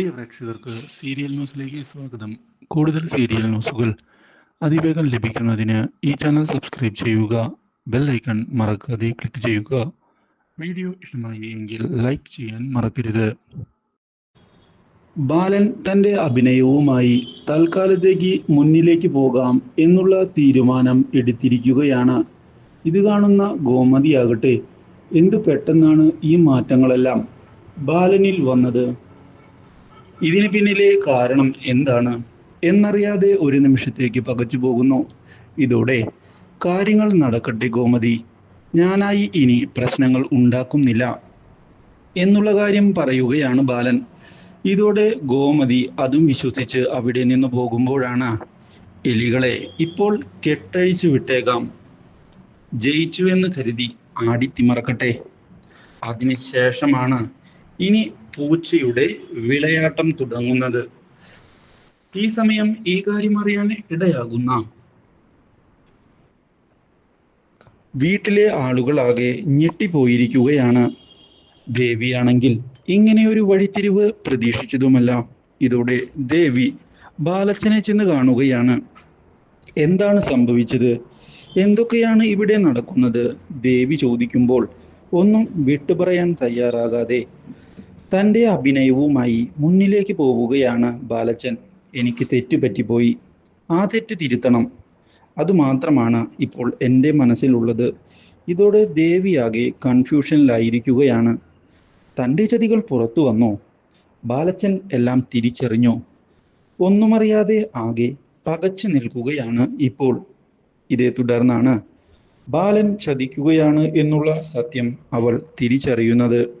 പ്രിയ പ്രേക്ഷകർക്ക് സീരിയൽ ന്യൂസിലേക്ക് സ്വാഗതം. കൂടുതൽ സീരിയൽ ന്യൂസുകൾ അതിവേഗം ലഭിക്കുന്നതിന് ഈ ചാനൽ സബ്സ്ക്രൈബ് ചെയ്യുക ബെൽ ഐക്കൺ മറക്കാതെ ക്ലിക്ക് ചെയ്യുക. വീഡിയോ ഇഷ്ടമായി എങ്കിൽ ലൈക്ക് ചെയ്യാൻ മറക്കരുത്. ബാലൻ തന്റെ അഭിനയവുമായി തൽക്കാലത്തേക്ക് മുന്നിലേക്ക് പോകാം എന്നുള്ള തീരുമാനം എടുത്തിരിക്കുകയാണ്. ഇത് കാണുന്ന ഗോമതിയാകട്ടെ എന്തു പെട്ടെന്നാണ് ഈ മാറ്റങ്ങളെല്ലാം? ബാലനിൽ വന്നത് ഇതിന് പിന്നിലെ കാരണം എന്താണ് എന്നറിയാതെ ഒരു നിമിഷത്തേക്ക് പകച്ചു പോകുന്നു. ഇതോടെ കാര്യങ്ങൾ നടക്കട്ടെ ഗോമതി. ഞാനായി ഇനി പ്രശ്നങ്ങൾ ഉണ്ടാക്കുന്നില്ല എന്നുള്ള കാര്യം പറയുകയാണ് ബാലൻ. ഇതോടെ ഗോമതി അതും വിശ്വസിച്ച് അവിടെ നിന്ന് പോകുമ്പോഴാണ് എലികളെ ഇപ്പോൾ കെട്ടഴിച്ചു വിട്ടേക്കാം. ജയിച്ചു എന്ന് കരുതി ആടിത്തിമറക്കട്ടെ അതിനുശേഷമാണ് ഇനി പൂച്ചയുടെ വിളയാട്ടം തുടങ്ങുന്നത്. ഈ സമയം ഈ കാര്യം അറിയാൻ ഇടയാകുന്ന വീട്ടിലെ ആളുകളാകെ ഞെട്ടിപ്പോയിരിക്കുകയാണ്. ദേവിയാണെങ്കിൽ ഇങ്ങനെ ഒരു വഴിത്തിരിവ് പ്രതീക്ഷിച്ചതുമല്ല. ഇതോടെ ദേവി ബാലച്ചനെ ചെന്ന് കാണുകയാണ്. എന്താണ് സംഭവിച്ചത്? എന്തൊക്കെയാണ് ഇവിടെ നടക്കുന്നത്? ദേവി ചോദിക്കുമ്പോൾ ഒന്നും വിട്ടുപറയാൻ തയ്യാറാകാതെ തന്റെ അഭിനയവുമായി മുന്നിലേക്ക് പോവുകയാണ് ബാലച്ചൻ. എനിക്ക് തെറ്റുപറ്റിപ്പോയി. ആ തെറ്റ് തിരുത്തണം. അതുമാത്രമാണ് ഇപ്പോൾ എന്റെ മനസ്സിലുള്ളത്. ഇതോടെ ദേവിയാകെ കൺഫ്യൂഷനിലായിരിക്കുകയാണ്. തന്റെ ചതികൾ പുറത്തു വന്നോ? ബാലച്ചൻ എല്ലാം തിരിച്ചറിഞ്ഞോ? ഒന്നുമറിയാതെ ആകെ പകച്ചു നിൽക്കുകയാണ് ഇപ്പോൾ. ഇതേ തുടർന്നാണ് ബാലൻ ചതിക്കുകയാണ് എന്നുള്ള സത്യം അവൾ തിരിച്ചറിയുന്നത്.